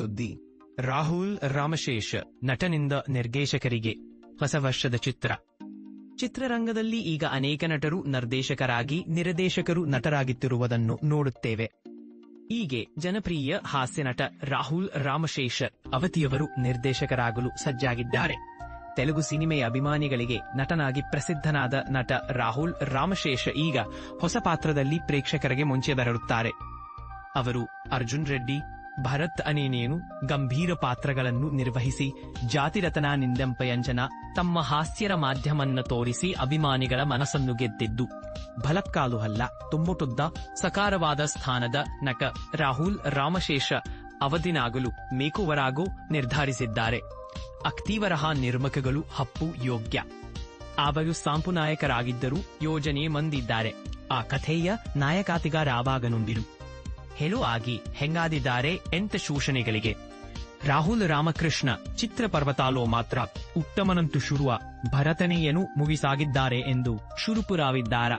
ಸುದ್ದಿ. ರಾಹುಲ್ ರಾಮಶೇಷ್ ನಟನಿಂದ ನಿರ್ದೇಶಕರಿಗೆ ಹೊಸ ವರ್ಷದ ಚಿತ್ರ. ಚಿತ್ರರಂಗದಲ್ಲಿ ಈಗ ಅನೇಕ ನಟರು ನಿರ್ದೇಶಕರಾಗಿ ನಿರ್ದೇಶಕರು ನಟರಾಗುತ್ತಿರುವುದನ್ನು ನೋಡುತ್ತೇವೆ. ಹೀಗೆ ಜನಪ್ರಿಯ ಹಾಸ್ಯ ನಟ ರಾಹುಲ್ ರಾಮಶೇಷ್ ಅವತಿಯವರು ನಿರ್ದೇಶಕರಾಗಲು ಸಜ್ಜಾಗಿದ್ದಾರೆ. ತೆಲುಗು ಸಿನಿಮೆಯ ಅಭಿಮಾನಿಗಳಿಗೆ ನಟನಾಗಿ ಪ್ರಸಿದ್ಧನಾದ ನಟ ರಾಹುಲ್ ರಾಮಶೇಷ ಈಗ ಹೊಸ ಪಾತ್ರದಲ್ಲಿ ಪ್ರೇಕ್ಷಕರಿಗೆ ಮುಂಚೆ ಬರುತ್ತಾರೆ ಅವರು ಅರ್ಜುನ್ ರೆಡ್ಡಿ ಭರತ್ ಅನೇನೇನು ಗಂಭೀರ ಪಾತ್ರಗಳನ್ನು ನಿರ್ವಹಿಸಿ ಜಾತಿರತನ ನಿಂದೆಂಪಯಂಜನ ತಮ್ಮ ಹಾಸ್ಯರ ಮಾಧ್ಯಮನ್ನ ತೋರಿಸಿ ಅಭಿಮಾನಿಗಳ ಮನಸ್ಸನ್ನು ಗೆದ್ದಿದ್ದು. ಭಲತ್ಕಾಲು ಅಲ್ಲ, ತುಂಬುಟುದ್ದ, ಸಕಾರವಾದ ಸ್ಥಾನದ ನಕ ರಾಹುಲ್ ರಾಮಶೇಷ ಅವಧಿನಾಗಲು ಮೇಕುವರಾಗೂ ನಿರ್ಧರಿಸಿದ್ದಾರೆ. ಅಕ್ತಿವರಹ ನಿರ್ಮಕಗಳು ಹಪ್ಪು ಯೋಗ್ಯ. ಅವರು ಸಾಂಪು ನಾಯಕರಾಗಿದ್ದರೂ ಯೋಜನೆ ಮಂದಿದ್ದಾರೆ. ಆ ಕಥೆಯ ನಾಯಕಾತಿಗಾರಾವಾಗನುಂಡಿರು ಹೆಳು ಆಗಿ ಹೆಂಗಾದಿದ್ದಾರೆ ಎಂತ ಶೋಷಣೆಗಳಿಗೆ? ರಾಹುಲ್ ರಾಮಕೃಷ್ಣ ಚಿತ್ರ ಪರ್ವತಾಲೋ ಮಾತ್ರ ಉತ್ತಮನಂತು ಶುರುವ ಭರತನೆಯನು ಮುಗಿಸಾಗಿದ್ದಾರೆ ಎಂದು ಶುರುಪುರಾವಿದ್ದಾರ.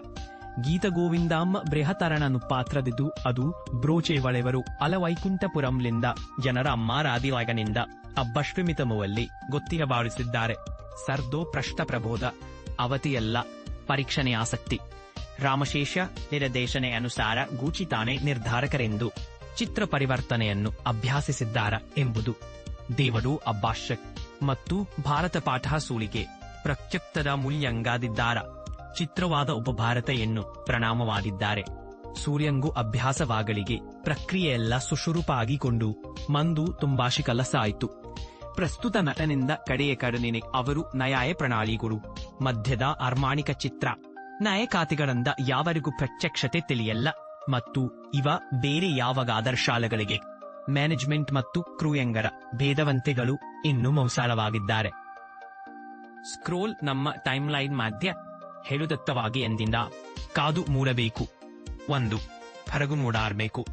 ಗೀತ ಗೋವಿಂದಾಮ್ಮ ಬೃಹತರಣನು ಪಾತ್ರದಿದ್ದು ಅದು ಬ್ರೋಚೆ ಒಳೆವರು ಅಲವೈಕುಂಠಪುರಂಲಿಂದ ಜನರ ಅಮ್ಮಾರಾದಿವಾಗನಿಂದ ಅಬ್ಬಶ್ವಿಮಿತಮುವಲ್ಲಿ ಗೊತ್ತಿರಬಾರಿಸಿದ್ದಾರೆ. ಸರ್ದೋ ಪ್ರಶ್ನ ಪ್ರಬೋಧ ಅವತಿಯಲ್ಲ ಪರೀಕ್ಷಣೆ ಆಸಕ್ತಿ. ರಾಮಶೇಷ ನಿರ್ದೇಶನೆ ಅನುಸಾರ ಗೂಚಿತಾನೆ ನಿರ್ಧಾರಕರೆಂದು ಚಿತ್ರ ಪರಿವರ್ತನೆಯನ್ನು ಅಭ್ಯಾಸಿಸಿದ್ದಾರ ಎಂಬುದು ದೇವರು ಅಬ್ಬಾಶಕ್ ಮತ್ತು ಭಾರತ ಪಾಠ ಸೂಳಿಗೆ ಪ್ರತ್ಯಕ್ತದ ಮೂಲ್ಯಂಗಾದಿದ್ದಾರ. ಚಿತ್ರವಾದ ಉಪಭಾರತೆಯನ್ನು ಪ್ರಣಾಮವಾಗಿದ್ದಾರೆ ಸೂರ್ಯಂಗು ಅಭ್ಯಾಸವಾಗಲಿಗೆ ಪ್ರಕ್ರಿಯೆಯೆಲ್ಲ ಸುಶುರುಪಾಗಿಕೊಂಡು ಮಂದು ತುಂಬಾಶಿ ಕಲಸಾಯಿತು ಪ್ರಸ್ತುತ ನಟನಿಂದ ಕಡೆಯ ಕಡನಿನೆ ಅವರು ನಯಾಯ ಪ್ರಣಾಳಿಗಳು ಮಧ್ಯದ ಅರ್ಮಾಣಿಕ ಚಿತ್ರ. ನಾಯಕಾತಿಗಳಿಂದ ಯಾವರಿಗೂ ಪ್ರತ್ಯಕ್ಷತೆ ತಿಳಿಯಲ್ಲ. ಮತ್ತು ಇವ ಬೇರೆ ಯಾವಾಗ ಆದರ್ಶಾಲಗಳಿಗೆ ಮ್ಯಾನೇಜ್ಮೆಂಟ್ ಮತ್ತು ಕ್ರೂಯಂಗರ ಭೇದವಂತೆಗಳು ಇನ್ನೂ ಮೌಸಾಳವಾಗಿದ್ದಾರೆ. ಸ್ಕ್ರೋಲ್ ನಮ್ಮ ಟೈಮ್ಲೈನ್ ಮಾಧ್ಯ ಹೇಳುದತ್ತವಾಗಿ ಎಂದಿಂದ ಕಾದು ಮೂಡಬೇಕು. ಒಂದು ಹೊರಗು ಮೂಡಾರ್ಬೇಕು.